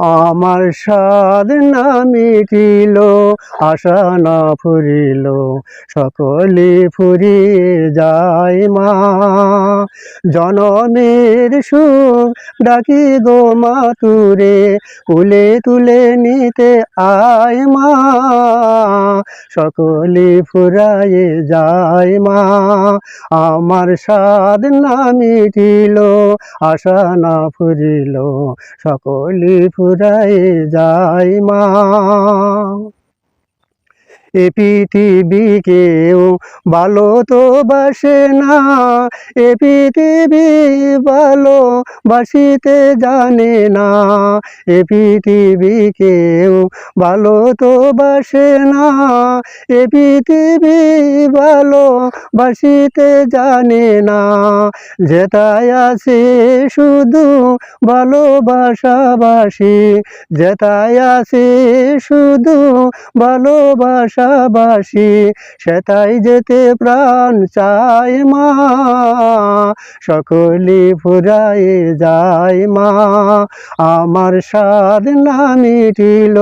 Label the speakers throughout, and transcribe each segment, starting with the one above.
Speaker 1: আমার সাদ না মিটিল আশা না ফুরিল, সকলে ফুরিয়ে যায় মা। জনমের সুখ ডাকি গো মা তুরে কুলে তুলে নিতে আয় মা। সকলে ফুরায়ে যায় মা। আমার সাদ না মিটিল, আশা না ফুরিল, সকলে ফুরায়ে যায় মা। এ পৃথিবী কেউ ভালো তো বাসে না, এ পৃথিবী ভালো বাসিতে জানে না, এ পৃথিবী কেউ ভালো তো বাসে না, এ পৃথিবী ভালো বাসিতে জানে না যেটাই আছে শুধু ভালোবাসাবাসি যেটাই আছে শুধু ভালোবাসাবাসি সেটাই যেতে প্রাণ চাই মা। সকলে ফুরাই যায় মা। আমার সাদ না মিটিল,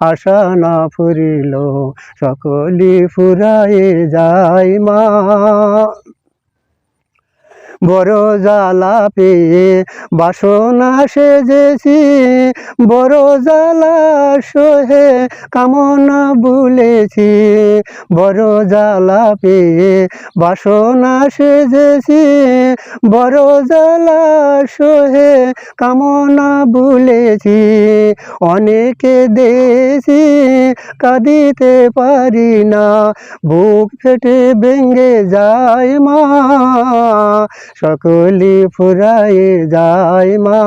Speaker 1: আশা না ফুরিল, সকলে ফুরাই যায় মা। বড় জ্বালা পেয়ে বাসনা সেজেছি। বড় জ্বালা সহে কামনা ভুলেছি। বড় জ্বালা পেয়ে বাসনা সেজেছি। বড় জ্বালা সহে কামনা ভুলেছি। অনেকে দেছি কাঁদিতে পারি না। বুক ফেটে ভেঙে যায় মা। সকলি ফুরায়ে যায় মা।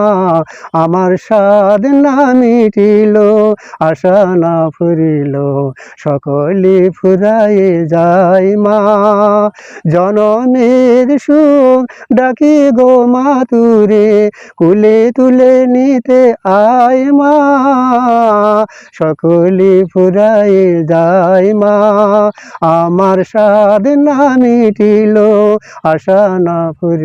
Speaker 1: আমার সাদ না মিটিল, আশা না ফুরিল, সকলি ফুরায়ে যায় মা। জনমের সুখ ডাকি গো মা তুরে কুলে তুলে নিতে আয় মা। সকলি ফুরায়ে যায় মা। আমার সাদ না মিটিল, আশা না ফুরিল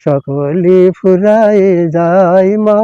Speaker 1: সকলি ফুরাই যায় মা।